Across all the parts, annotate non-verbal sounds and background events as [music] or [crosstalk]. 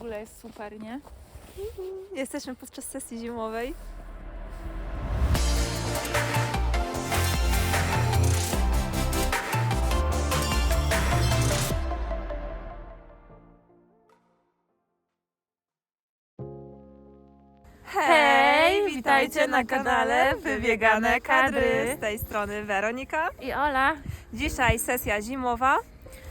ogóle jest super, nie? Jesteśmy podczas sesji zimowej. Hej, witajcie na kanale Wybiegane Kadry. Z tej strony Weronika. I Ola. Dzisiaj sesja zimowa.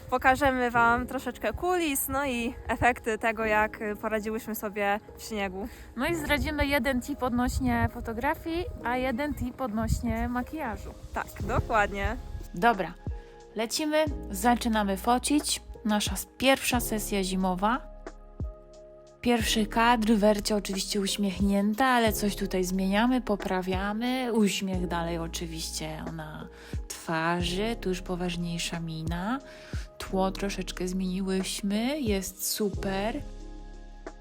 Pokażemy Wam troszeczkę kulis, no i efekty tego, jak poradziłyśmy sobie w śniegu. No i zdradzimy jeden tip odnośnie fotografii, a jeden tip odnośnie makijażu. Tak, dokładnie. Dobra, lecimy, zaczynamy focić. Nasza pierwsza sesja zimowa. Pierwszy kadr, Wercia oczywiście uśmiechnięta, ale coś tutaj zmieniamy, poprawiamy. Uśmiech dalej oczywiście na twarzy, tu już poważniejsza mina. Tło troszeczkę zmieniłyśmy, jest super.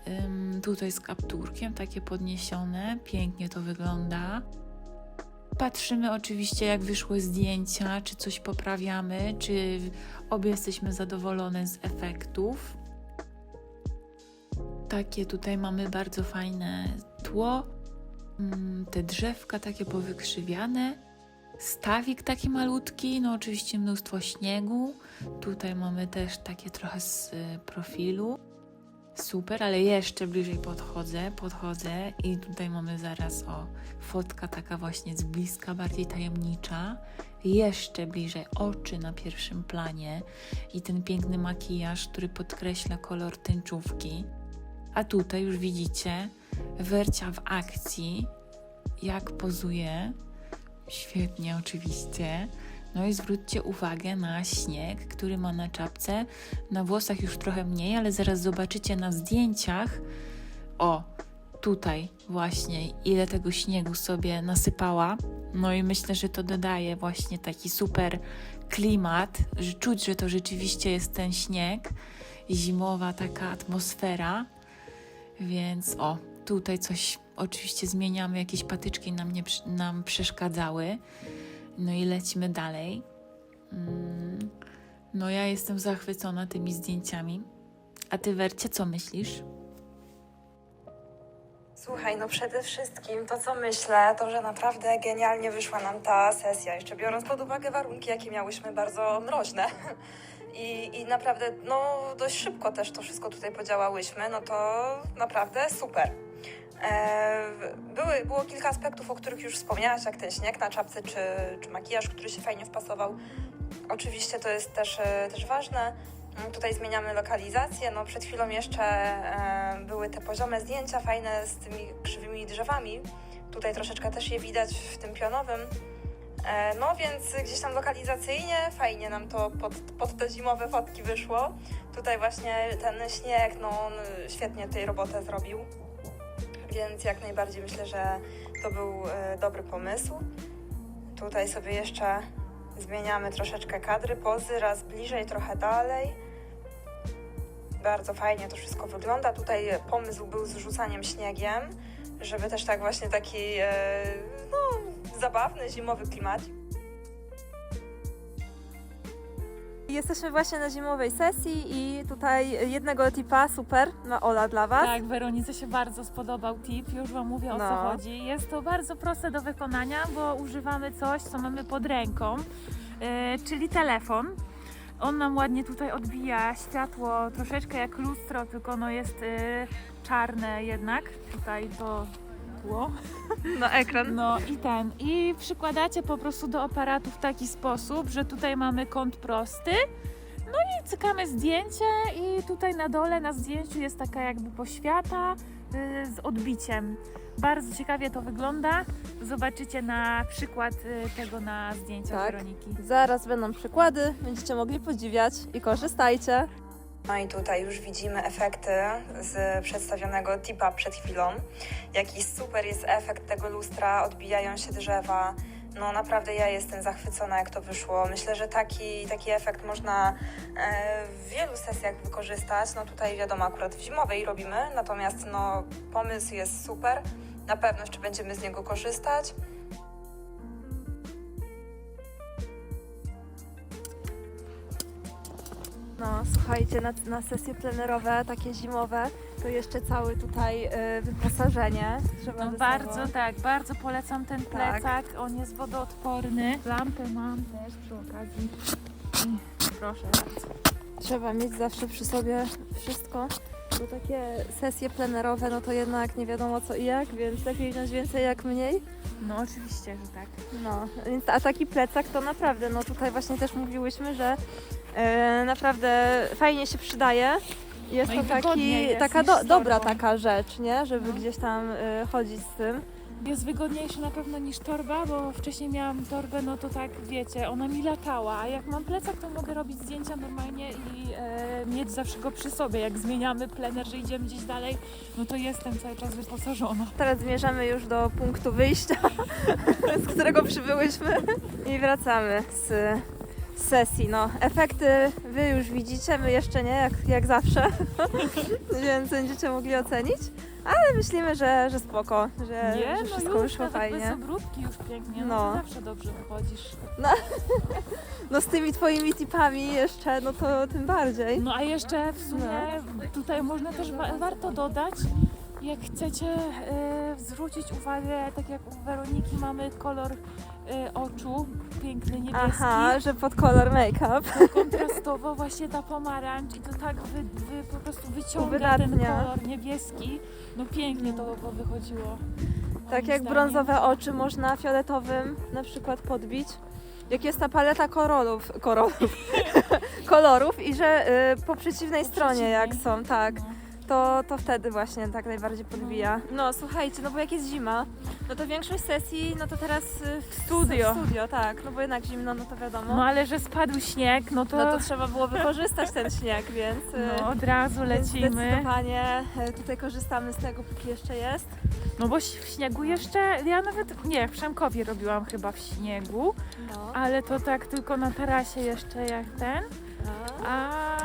Ym, tutaj z kapturkiem, takie podniesione, pięknie to wygląda. Patrzymy oczywiście, jak wyszły zdjęcia, czy coś poprawiamy, czy obie jesteśmy zadowolone z efektów. Takie tutaj mamy bardzo fajne tło, mm, te drzewka takie powykrzywiane, stawik taki malutki, no oczywiście mnóstwo śniegu. Tutaj mamy też takie trochę z y, profilu. Super, ale jeszcze bliżej podchodzę, podchodzę i tutaj mamy zaraz o fotka taka właśnie z bliska, bardziej tajemnicza. Jeszcze bliżej oczy na pierwszym planie i ten piękny makijaż, który podkreśla kolor tęczówki. A tutaj już widzicie Wercia w akcji, jak pozuje. Świetnie, oczywiście. No i zwróćcie uwagę na śnieg, który ma na czapce. Na włosach już trochę mniej, ale zaraz zobaczycie na zdjęciach. O, tutaj właśnie, ile tego śniegu sobie nasypała. No i myślę, że to dodaje właśnie taki super klimat, że czuć, że to rzeczywiście jest ten śnieg. Zimowa taka atmosfera. Więc o, tutaj coś oczywiście zmieniamy, jakieś patyczki nam, nie, nam przeszkadzały. No i lecimy dalej. Mm, No ja jestem zachwycona tymi zdjęciami. A ty, Wercie, co myślisz? Słuchaj, no przede wszystkim to, co myślę, to, że naprawdę genialnie wyszła nam ta sesja. Jeszcze biorąc pod uwagę warunki, jakie miałyśmy, bardzo mroźne. [laughs] I, I naprawdę, no dość szybko też to wszystko tutaj podziałałyśmy, no to naprawdę super. E, były, było kilka aspektów, o których już wspomniałaś, jak ten śnieg na czapce, czy, czy makijaż, który się fajnie wpasował. Oczywiście to jest też, e, też ważne. Mm, Tutaj zmieniamy lokalizację. No, przed chwilą jeszcze e, były te poziome zdjęcia fajne z tymi krzywymi drzewami. Tutaj troszeczkę też je widać w tym pionowym. E, no więc gdzieś tam lokalizacyjnie fajnie nam to pod, pod te zimowe fotki wyszło. Tutaj właśnie ten śnieg, no on świetnie tutaj robotę zrobił. Więc jak najbardziej myślę, że to był e, dobry pomysł. Tutaj sobie jeszcze zmieniamy troszeczkę kadry, pozy, raz bliżej, trochę dalej. Bardzo fajnie to wszystko wygląda. Tutaj pomysł był z rzucaniem śniegiem, żeby też tak właśnie taki e, no, zabawny, zimowy klimat. Jesteśmy właśnie na zimowej sesji i tutaj jednego tipa super ma Ola dla Was. Tak, Weronice się bardzo spodobał tip, już Wam mówię o co No. chodzi. Jest to bardzo proste do wykonania, bo używamy coś, co mamy pod ręką, yy, czyli telefon. On nam ładnie tutaj odbija światło, troszeczkę jak lustro, tylko no jest yy, czarne jednak. Tutaj to tło. Na ekran. No i ten. I przykładacie po prostu do aparatu w taki sposób, że tutaj mamy kąt prosty. No i cykamy zdjęcie i tutaj na dole na zdjęciu jest taka jakby poświata y, z odbiciem. Bardzo ciekawie to wygląda. Zobaczycie na przykład y, tego na zdjęciach Tak. Weroniki. Zaraz będą przykłady, będziecie mogli podziwiać i korzystajcie. No i tutaj już widzimy efekty z przedstawionego tipa przed chwilą. Jaki super jest efekt tego lustra, odbijają się drzewa. No naprawdę ja jestem zachwycona, jak to wyszło. Myślę, że taki, taki efekt można e, w wielu sesjach wykorzystać. No tutaj wiadomo, akurat w zimowej robimy, natomiast no pomysł jest super. Na pewno jeszcze będziemy z niego korzystać. No, słuchajcie, na, na sesje plenerowe, takie zimowe, to jeszcze całe tutaj y, wyposażenie trzeba No ze bardzo sobą. tak, bardzo polecam ten Tak. plecak. On jest wodoodporny. Lampę mam też przy okazji. I proszę bardzo. Trzeba mieć zawsze przy sobie wszystko, bo takie sesje plenerowe, no to jednak nie wiadomo co i jak, więc lepiej wziąć więcej jak mniej. No oczywiście, że tak. No, więc a taki plecak to naprawdę, no tutaj właśnie też mówiłyśmy, że e, naprawdę fajnie się przydaje. Jest No i to taki, wygodniej jest taka niż do, z dobra torbą. taka rzecz, nie? Żeby No. gdzieś tam e, chodzić z tym. Jest wygodniejszy na pewno niż torba, bo wcześniej miałam torbę, no to tak wiecie, ona mi latała, a jak mam plecak, to mogę robić zdjęcia normalnie i e, mieć zawsze go przy sobie. Jak zmieniamy plener, że idziemy gdzieś dalej, no to jestem cały czas wyposażona. Teraz zmierzamy już do punktu wyjścia, [laughs] z którego przybyłyśmy i wracamy z sesji. No, efekty wy już widzicie, my jeszcze nie, jak, jak zawsze, [laughs] więc będziecie mogli ocenić. Ale myślimy, że, że spoko, że, Nie, że no wszystko już wyszło nawet fajnie. bez obróbki już pięknie, no, No. to zawsze dobrze wychodzisz. [laughs] No z tymi twoimi tipami jeszcze, no to tym bardziej. No a jeszcze w sumie tutaj można też wa- warto dodać, jak chcecie e, zwrócić uwagę, tak jak u Weroniki mamy kolor e, oczu, piękny niebieski, Aha, że pod kolor make-up. to kontrastowo właśnie ta pomarańcz i to tak wy, wy, po prostu wyciąga ten Uwydatnia. kolor niebieski. No pięknie to by wychodziło. Tak jak zdaniem. brązowe oczy można fioletowym na przykład podbić. Jak jest ta paleta korolów, korolów [laughs] kolorów i że y, po przeciwnej stronie jak są, tak, No. To, to wtedy właśnie tak najbardziej podbija. No słuchajcie, no bo jak jest zima, no to większość sesji, no to teraz y, w Studio. W studio, tak, no bo jednak zimno, no to wiadomo. no ale że spadł śnieg, no to, No to trzeba było wykorzystać ten śnieg, więc, y, no, od razu więc lecimy. zdecydowanie y, tutaj korzystamy z tego, póki jeszcze jest. No bo w śniegu jeszcze, ja nawet, nie, w Przemkowie robiłam chyba w śniegu, No. ale to tak tylko na tarasie jeszcze jak ten, a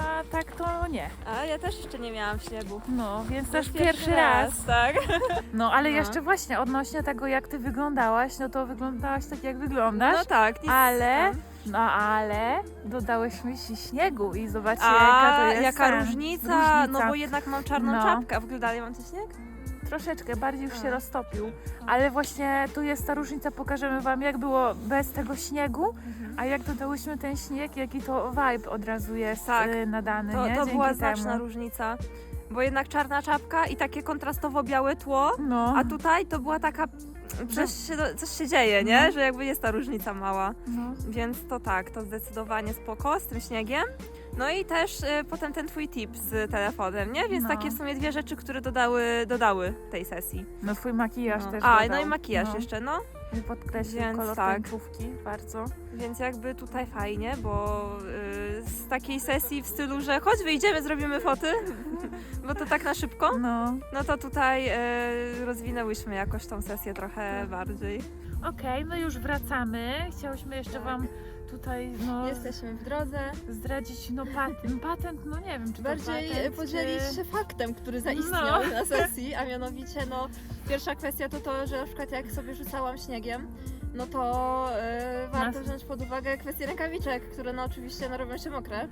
nie. A ja też jeszcze nie miałam śniegu. No, więc też pierwszy raz. tak. [laughs] No, ale No. jeszcze właśnie odnośnie tego, jak ty wyglądałaś, no to wyglądałaś tak, jak wyglądasz. No tak, nic Ale, tam. no ale dodałyśmy ci śniegu i zobaczcie, jaka to jest jaka ten, różnica, no bo jednak mam czarną No. czapkę. A w ogóle dalej mam ten śnieg? Troszeczkę, bardziej już się A. roztopił. Ale właśnie tu jest ta różnica, pokażemy wam, jak było bez tego śniegu, Mhm. a jak dodałyśmy ten śnieg, jaki to vibe od razu jest Tak. y, nadany, To, nie? to Dzięki była temu. znaczna różnica. Bo jednak czarna czapka i takie kontrastowo białe tło, No, a tutaj to była taka... Coś się, coś się dzieje, nie? No. Że jakby jest ta różnica mała. no. Więc to tak, to zdecydowanie spoko z tym śniegiem. No i też y, potem ten twój tip z telefonem, nie? Więc No. takie w sumie dwie rzeczy, które dodały, dodały tej sesji. no twój makijaż No. też A, dodał. no i makijaż no. jeszcze, no. I Podkreślił Więc kolor tak. tęczówki bardzo. Więc jakby tutaj fajnie, bo y, z takiej sesji w stylu, że chodź wyjdziemy, zrobimy foty, bo to tak na szybko, No. no to tutaj y, rozwinęłyśmy jakoś tą sesję trochę bardziej. Okej, no już wracamy. Chciałyśmy jeszcze Tak. wam tutaj no, Jesteśmy w drodze. zdradzić no patent, patent, no nie wiem czy Bardziej to patent, podzielić czy... się faktem, który zaistniał No. na sesji, a mianowicie no pierwsza kwestia to to, że na przykład jak sobie rzucałam śniegiem, no to y, warto Nas- wziąć pod uwagę kwestię rękawiczek, które no oczywiście no, robią się mokre,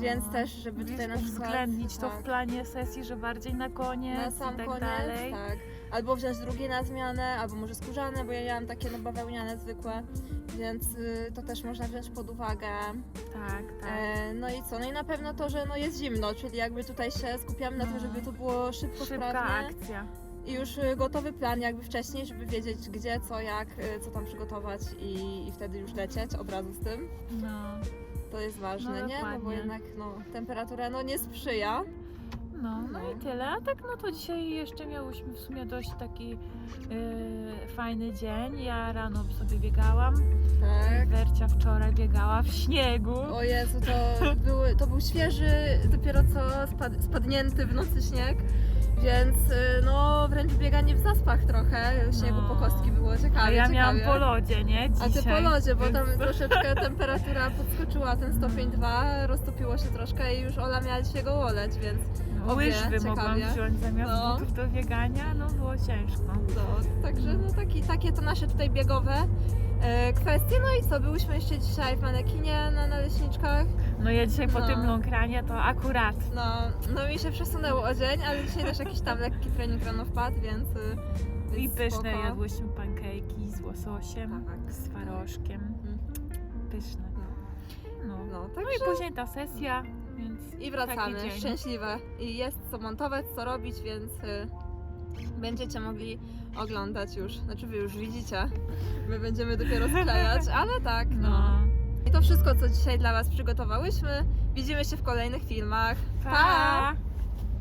więc też żeby tutaj na przykład uwzględnić to w tak. planie sesji, że bardziej na koniec na sam i tak koniec, dalej. tak. Albo wziąć drugie na zmianę, albo może skórzane, bo ja miałam takie no bawełniane zwykłe, więc y, to też można wziąć pod uwagę. Tak, tak. E, no i co? No i na pewno to, że no jest zimno, czyli jakby tutaj się skupiamy na tym, No. żeby to było szybko, Szybka sprawnie akcja. I już y, gotowy plan jakby wcześniej, żeby wiedzieć gdzie, co, jak, y, co tam przygotować i, i wtedy już lecieć od razu z tym. No. To jest ważne, No, nie? No bo jednak no, temperatura no nie sprzyja. No, no No. i tyle. A tak no to dzisiaj jeszcze miałyśmy w sumie dość taki yy, fajny dzień. Ja rano sobie biegałam. Tak. Wercia wczoraj biegała w śniegu. O Jezu, to, [laughs] były, to był świeży, dopiero co spad, spadnięty w nocy śnieg, więc y, no wręcz bieganie w zaspach trochę, śniegu No. po kostki było ciekawe. A ja miałam ciekawie. po lodzie, nie? A ty Dzisiaj. po lodzie, bo tam troszeczkę temperatura podskoczyła ten stopień 2, roztopiło się troszkę i już Ola miała dzisiaj go oleć, więc No, obie Łyżwy mogłam ciekawie. wziąć zamiast No. butów do biegania, no było ciężko. no, także no taki, takie to nasze tutaj biegowe e, kwestie. No i co, byłyśmy jeszcze dzisiaj w manekinie na naleśniczkach. No ja dzisiaj po No. tym longranie to akurat. No, no mi się przesunęło o dzień, ale dzisiaj też jakiś tam lekki trening rano wpadł, więc... y, I więc pyszne spoko. jadłyśmy pankejki z łososiem, Tak. z faroszkiem. Mhm. Pyszne. No. No. No, No także... i później ta sesja, więc I taki wracamy, dzień. szczęśliwe. I jest co montować, co robić, więc y, będziecie mogli oglądać już. Znaczy wy już widzicie. My będziemy dopiero sklejać, [laughs] ale tak, no. No. To wszystko, co dzisiaj dla Was przygotowałyśmy. Widzimy się w kolejnych filmach. Pa!